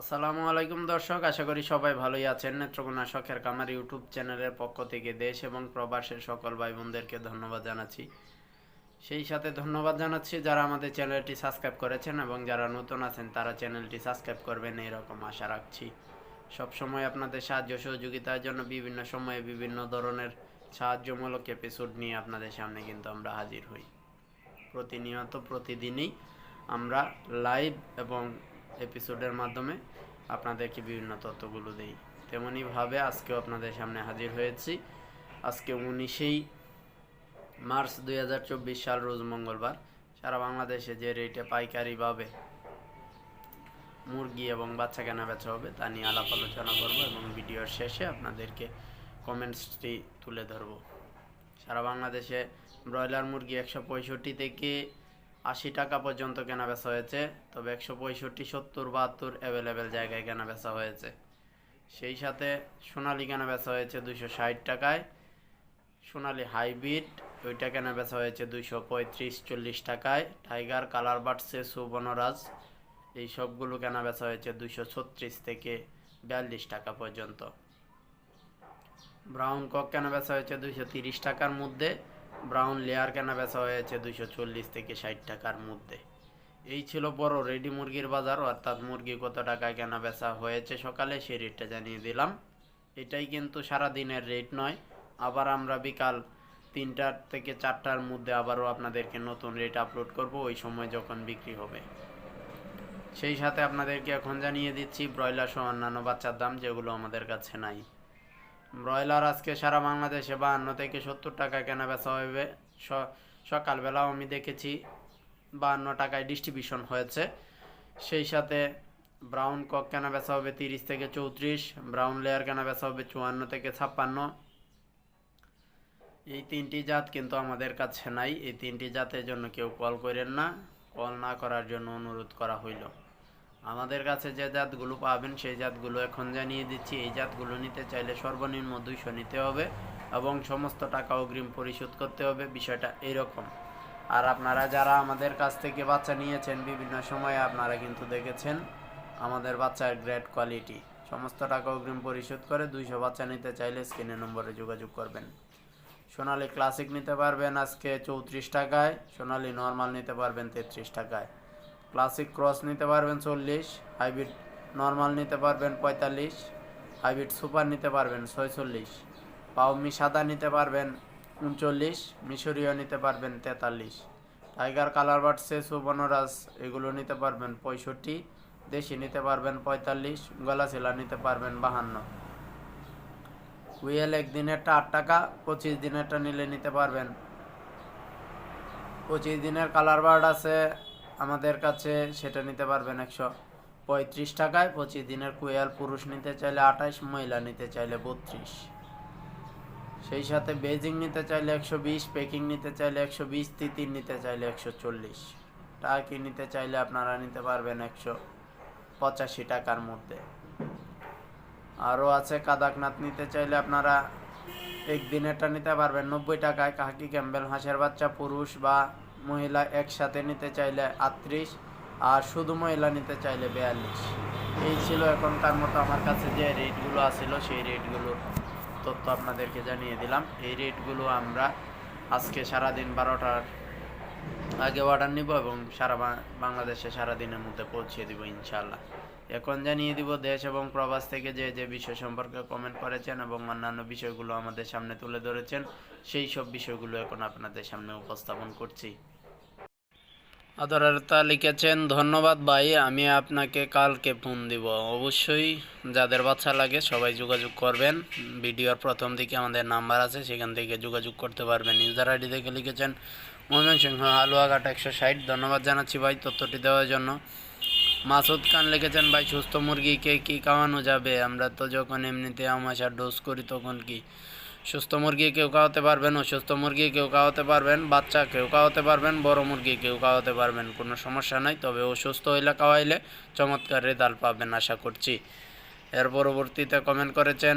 আসসালামু আলাইকুম দর্শক, আশা করি সবাই ভালোই আছেন। নেত্রকোনা শখের কামার ইউটিউব চ্যানেলের পক্ষ থেকে দেশ এবং প্রবাসের সকল ভাই বোনদেরকে ধন্যবাদ জানাচ্ছি। সেই সাথে ধন্যবাদ জানাচ্ছি যারা আমাদের চ্যানেলটি সাবস্ক্রাইব করেছেন এবং যারা নতুন আছেন, তারা চ্যানেলটি সাবস্ক্রাইব করবেন, এরকম আশা রাখছি। সব সময় আপনাদের সাহায্য সহযোগিতার জন্য বিভিন্ন সময়ে বিভিন্ন ধরনের সাহায্যমূলক এপিসোড নিয়ে আপনাদের সামনে কিন্তু আমরা হাজির হই। প্রতিনিয়ত, প্রতিদিনই আমরা লাইভ এবং এপিসোডের মাধ্যমে আপনাদেরকে বিভিন্ন তথ্যগুলো দেই। তেমনইভাবে আজকেও আপনাদের সামনে হাজির হয়েছি। আজকে উনিশেই মার্চ দুই হাজার চব্বিশ সাল, রোজ মঙ্গলবার। সারা বাংলাদেশে যে রেটে পাইকারিভাবে মুরগি এবং বাচ্চা কেনা বেচা হবে, তা নিয়ে আলাপ আলোচনা করব এবং ভিডিওর শেষে আপনাদেরকে কমেন্টসটি তুলে ধরবো। সারা বাংলাদেশে ব্রয়লার মুরগি একশো পঁয়ষট্টি থেকে আশি টাকা পর্যন্ত কেনা বেচা হয়েছে, তবে একশো পঁয়ষট্টি, সত্তর, বাহাত্তর অ্যাভেলেবেল জায়গায় কেনা বেচা হয়েছে। সেই সাথে সোনালি কেনা বেচা হয়েছে দুশো ষাট টাকায়। সোনালি হাইব্রিড, ওইটা কেনা বেচা হয়েছে দুশো পঁয়ত্রিশ, চল্লিশ টাকায়। টাইগার কালার বাটসে সুবনরাজ এই সবগুলো কেনা বেচা হয়েছে দুশো ছত্রিশ থেকে বিয়াল্লিশ টাকা পর্যন্ত। ব্রাউন কক কেনা বেচা হয়েছে দুশো তিরিশ টাকার মধ্যে। ব্রাউন লেয়ার কেনা বেচা হয়েছে দুশো চল্লিশ থেকে ষাট টাকার মধ্যে। এই ছিল বড় রেডি মুরগির বাজার, অর্থাৎ মুরগি কত টাকায় কেনা বেচা হয়েছে সকালে সেই রেটটা জানিয়ে দিলাম। এটাই কিন্তু সারা দিনের রেট নয়, আবার আমরা বিকাল তিনটার থেকে চারটার মধ্যে আবারও আপনাদেরকে নতুন রেট আপলোড করব, ওই সময় যখন বিক্রি হবে। সেই সাথে আপনাদেরকে এখন জানিয়ে দিচ্ছি, ব্রয়লার সহ অন্যান্য বাচ্চার দাম যেগুলো আমাদের কাছে নাই। ব্রয়লার আজকে সারা বাংলাদেশে বাহান্ন থেকে সত্তর টাকা কেনা বেচা হবে সকালবেলাও আমি দেখেছি বাহান্ন টাকায় ডিস্ট্রিবিউশন হয়েছে। সেই সাথে ব্রাউন কক কেনা বেচা হবে তিরিশ থেকে চৌত্রিশ ব্রাউন লেয়ার কেনা বেচা হবে চুয়ান্ন থেকে ছাপ্পান্ন। এই তিনটি জাত কিন্তু আমাদের কাছে নাই। এই তিনটি জাতের জন্য কেউ কল করেন না। কল না করার জন্য অনুরোধ করা হইল। আমাদের কাছে যে জাতগুলো পাবেন, সেই জাতগুলো এখন জানিয়ে দিচ্ছি। এই জাতগুলো নিতে চাইলে সর্বনিম্ন দুইশো নিতে হবে এবং সমস্ত টাকা অগ্রিম পরিশোধ করতে হবে। বিষয়টা এইরকম আর আপনারা যারা আমাদের কাছ থেকে বাচ্চা নিয়েছেন, বিভিন্ন সময়ে আপনারা কিন্তু দেখেছেন আমাদের বাচ্চার গ্রেড কোয়ালিটি সমস্ত টাকা অগ্রিম পরিশোধ করে দুইশো বাচ্চা নিতে চাইলে স্ক্রিনের নম্বরে যোগাযোগ করবেন। সোনালি ক্লাসিক নিতে পারবেন আজকে চৌত্রিশ টাকায়, সোনালি নর্মাল নিতে পারবেন তেত্রিশ টাকায়। ক্লাসিক ক্রস নিতে পারবেন চল্লিশ, হাইব্রিড নর্মাল নিতে পারবেন পঁয়তাল্লিশ, হাইব্রিড সুপার নিতে পারবেন ছয়চল্লিশ পাউমি সাদা নিতে পারবেন উনচল্লিশ, মিশরীয় নিতে পারবেন তেতাল্লিশ, টাইগার কালার বার্ডসে সুবর্ণরাজ এগুলো নিতে পারবেন পঁয়ষট্টি, দেশি নিতে পারবেন পঁয়তাল্লিশ গলাচিলা নিতে পারবেন বাহান্ন। উইয়েল একদিনেরটা আট টাকা, পঁচিশ দিনেরটা নিলে নিতে পারবেন। পঁচিশ দিনের কালার বার্ড আছে আমাদের কাছে সেটা নিতে পারবেন একশো পঁয়ত্রিশ টাকায়, পঁচিশ দিনের কুয়াল পুরুষ নিতে চাইলে আঠাশ মহিলা নিতে চাইলে বত্রিশ। সেই সাথে বেজিং নিতে চাইলে একশো বিশ, পেকিং নিতে চাইলে একশো বিশ, তিতির নিতে চাইলে একশো চল্লিশ। টাকি নিতে চাইলে আপনারা নিতে পারবেন একশো পঁচাশি টাকার মধ্যে। আরও আছে কাদাকনাথ নিতে চাইলে আপনারা একদিনেরটা নিতে পারবেন নব্বই টাকায়। কাকি ক্যাম্বেল হাঁসের বাচ্চা পুরুষ বা মহিলা একসাথে নিতে চাইলে আটত্রিশ আর শুধু মহিলা নিতে চাইলে বিয়াল্লিশ। এই ছিল এখনকার মতো আমার কাছে যে রেটগুলো আছিল সেই রেটগুলোর তথ্য আপনাদেরকে জানিয়ে দিলাম। এই রেটগুলো আমরা আজকে সারাদিন বারোটার আগে অর্ডার নিব এবং সারা বাংলাদেশে সারা দিনের মধ্যে পৌঁছে দিব ইনশাল্লাহ এখন জানিয়ে দিব দেশ এবং প্রবাস থেকে যে যে বিষয় সম্পর্কে কমেন্ট করেছেন এবং অন্যান্য বিষয়গুলো আমাদের সামনে তুলে ধরেছেন, সেই সব বিষয়গুলো এখন আপনাদের সামনে উপস্থাপন করছি। আদরতা লিখেছেন, ধন্যবাদ ভাই, আমি আপনাকে কালকে ফোন দিব। অবশ্যই যাদের বাচ্চা লাগে সবাই যোগাযোগ করবেন। ভিডিওর প্রথম দিকে আমাদের নাম্বার আছে, সেখান থেকে যোগাযোগ করতে পারবেন। ইউজার আইডি থেকে লিখেছেন, ময়মনসিংহ, হালুয়াঘাট একশো ষাট। ধন্যবাদ জানাচ্ছি ভাই তথ্যটি দেওয়ার জন্য। মাসুদ খান লিখেছেন, ভাই, সুস্থ মুরগিকে কি খাওয়ানো যাবে? আমরা তো যখন এমনিতে আমাশার ডোজ করি তখন কি সুস্থ মুরগি কেউ খাওয়াতে পারবেন, অসুস্থ মুরগি কেউ খাওয়াতে পারবেন, বাচ্চা কেউ খাওয়াতে পারবেন, বড় মুরগি কেউ খাওয়াতে পারবেন, কোনো সমস্যা নাই। তবে অসুস্থ হইলে খাওয়াইলে চমৎকার রেজাল্ট পাবেন আশা করছি। এর পরবর্তীতে কমেন্ট করেছেন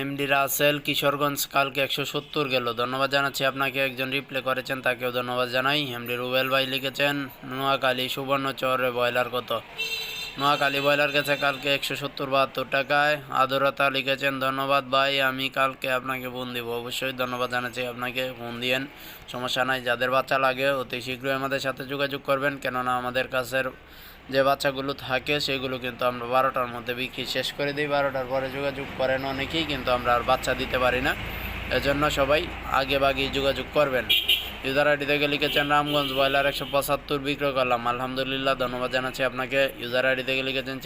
এমডি রাসেল, কিশোরগঞ্জ, কালকে একশো সত্তর গেল। ধন্যবাদ জানাচ্ছি আপনাকে, একজন রিপ্লে করেছেন, তাকেও ধন্যবাদ জানাই। এমডি রুবেল ভাই লিখেছেন, নোয়াখালী সুবর্ণচরে ব্রয়লার কত? নোয়াখালী ব্রয়লার গেছে কালকে একশো সত্তর বাহাত্তর টাকায়। আদরতা লিখেছেন, ধন্যবাদ ভাই, আমি কালকে আপনাকে ফোন দিব। অবশ্যই ধন্যবাদ জানাচ্ছি আপনাকে, ফোন দিয়েন। সমস্যা নাই, যাদের বাচ্চা লাগে অতি শীঘ্রই আমাদের সাথে যোগাযোগ করবেন। কেননা আমাদের কাছের যে বাচ্চাগুলো থাকে, সেগুলো কিন্তু আমরা বারোটার মধ্যে বিক্রি শেষ করে দিই। বারোটার পরে যোগাযোগ করেন অনেকেই, কিন্তু আমরা আর বাচ্চা দিতে পারি না। এজন্য সবাই আগে বাগিয়ে যোগাযোগ করবেন। ইউজার আইডি থেকে রামগঞ্জ ব্রয়লার একশো পঁচাত্তর বিক্রয় করলাম। আলহামদুলিল্লাহ, ধন্যবাদ জানাচ্ছি আপনাকে। ইউজার আইডি থেকে লিখেছেন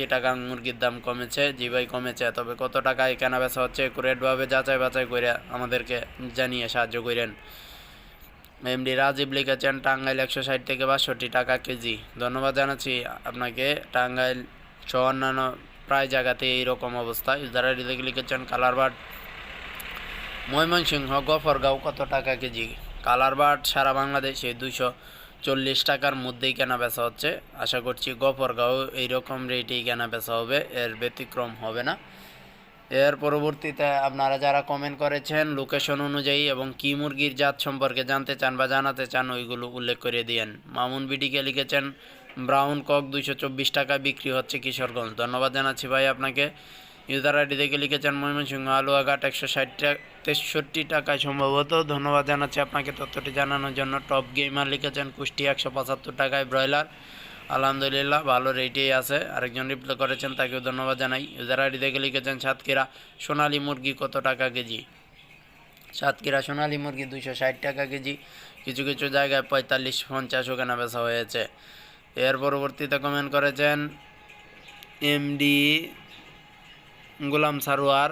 মুরগির দাম কমেছে। জি ভাই, কমেছে। তবে কত টাকায় কেনা বেচা হচ্ছে একুরেটভাবে যাচাই বাছাই করে আমাদেরকে জানিয়ে সাহায্য করেন। এমডি রাজীব লিখেছেন, টাঙ্গাইল একশো ষাট থেকে বাষট্টি টাকা কেজি। ধন্যবাদ জানাচ্ছি আপনাকে। টাঙ্গাইল সহ অন্যান্য প্রায় জায়গাতে এইরকম অবস্থা। ইউজার আইডি লিখেছেন কালারবাট ময়মনসিংহ গফরগাঁও কত টাকা কেজি? কালারবাট সারা বাংলাদেশে দুইশো চল্লিশ টাকার মধ্যেই কেনা বেচা হচ্ছে। আশা করছি গফরগাঁও এইরকম রেটেই কেনা বেচা হবে, এর ব্যতিক্রম হবে না। এর পরবর্তীতে আপনারা যারা কমেন্ট করেছেন লোকেশন অনুযায়ী এবং কি মুরগির জাত সম্পর্কে জানতে চান বা জানাতে চান, ওইগুলো উল্লেখ করে দিয়েন। মামুন বিডিকে লিখেছেন, ব্রাউন কক দুইশো চব্বিশ টাকা বিক্রি হচ্ছে কিশোরগঞ্জ। ধন্যবাদ জানাচ্ছি ভাই আপনাকে। ইউজার আইডি থেকে লিখেছেন ময়মনসিংহ, আলুয়াঘাট একশো ষাট তেষট্টি টাকায় সম্ভবত। ধন্যবাদ জানাচ্ছি আপনাকে তথ্যটি জানানোর জন্য। টপ গেমার লিখেছেন কুষ্টি একশো পঁচাত্তর টাকায় ব্রয়লার। আলহামদুলিল্লাহ, ভালো রেটেই আছে। আরেকজন রিপ্লাই করেছেন, তাকেও ধন্যবাদ জানাই। ইউজার আইডি থেকে লিখেছেন, সাতক্ষীরা সোনালী মুরগি কত টাকা কেজি? সাতক্ষীরা সোনালী মুরগি দুশো ষাট টাকা কেজি। কিছু কিছু জায়গায় পঁয়তাল্লিশ পঞ্চাশও কেনা বেচা হয়েছে। এর পরবর্তীতে কমেন্ট করেছেন, এমডি গোলাম সারোয়ার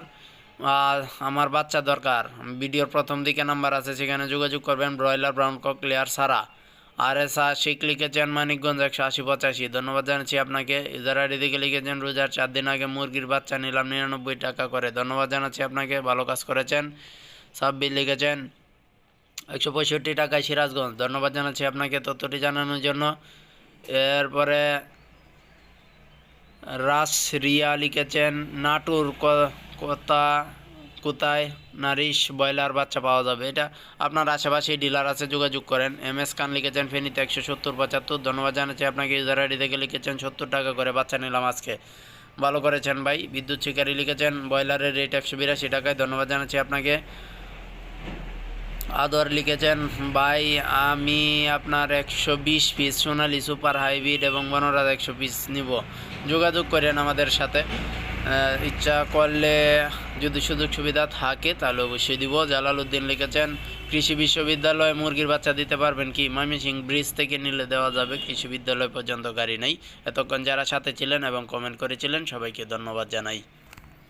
আর আমার বাচ্চা দরকার। ভিডিওর প্রথম দিকে নাম্বার আছে, সেখানে যোগাযোগ করবেন ব্রয়লার, ব্রাউন কক, লেয়ার সারা। আর এস আর শিখ লিখেছেন মানিকগঞ্জ একশো আশি পঁচাশি। ধন্যবাদ জানাচ্ছি আপনাকে। ইউজার আইডি থেকে লিখেছেন, রোজার চার দিন আগে মুরগির বাচ্চা নিলাম নিরানব্বই টাকা করে। ধন্যবাদ জানাচ্ছি আপনাকে, ভালো কাজ করেছেন। সাব্বির লিখেছেন, একশো পঁয়ষট্টি টাকায় সিরাজগঞ্জ। ধন্যবাদ জানাচ্ছি আপনাকে তথ্যটি জানানোর জন্য। এরপরে রাস রিয়া লিখেছেন, নাটুর কোথা, কোথায় নারিশ ব্রয়লার বাচ্চা পাওয়া যাবে? এটা আপনার আশেপাশে ডিলার আছে, যোগাযোগ করেন। এম এস খান লিখেছেন, ফেনীতে একশো সত্তর, পঁচাত্তর, ধন্যবাদ জানাচ্ছি আপনাকে। ইউজার আইডি থেকে লিখেছেন, সত্তর টাকা করে বাচ্চা নিলাম আজকে। ভালো করেছেন ভাই। বিদ্যুৎ শিকারী লিখেছেন, ব্রয়লারের রেট একশো বিরাশি টাকায়, ধন্যবাদ জানাচ্ছি আপনাকে। আদর লিখেছেন, ভাই, আমি আপনার একশো বিশ পিস সোনালি সুপার হাইব্রিড এবং বনরাজ একশো পিস নিব। যোগাযোগ করেন আমাদের সাথে। ইচ্ছা করলে যদি সুযোগ সুবিধা থাকে তাহলে অবশ্যই দিব। জালালউদ্দিন লিখেছেন, কৃষি বিশ্ববিদ্যালয়ে মুরগির বাচ্চা দিতে পারবেন কি? ময়মনসিং ব্রিজ থেকে নিলে দেওয়া যাবে। কৃষি বিদ্যালয় পর্যন্ত গাড়ি নেই। এতক্ষণ যারা সাথে ছিলেন এবং কমেন্ট করেছিলেন, সবাইকে ধন্যবাদ জানাই।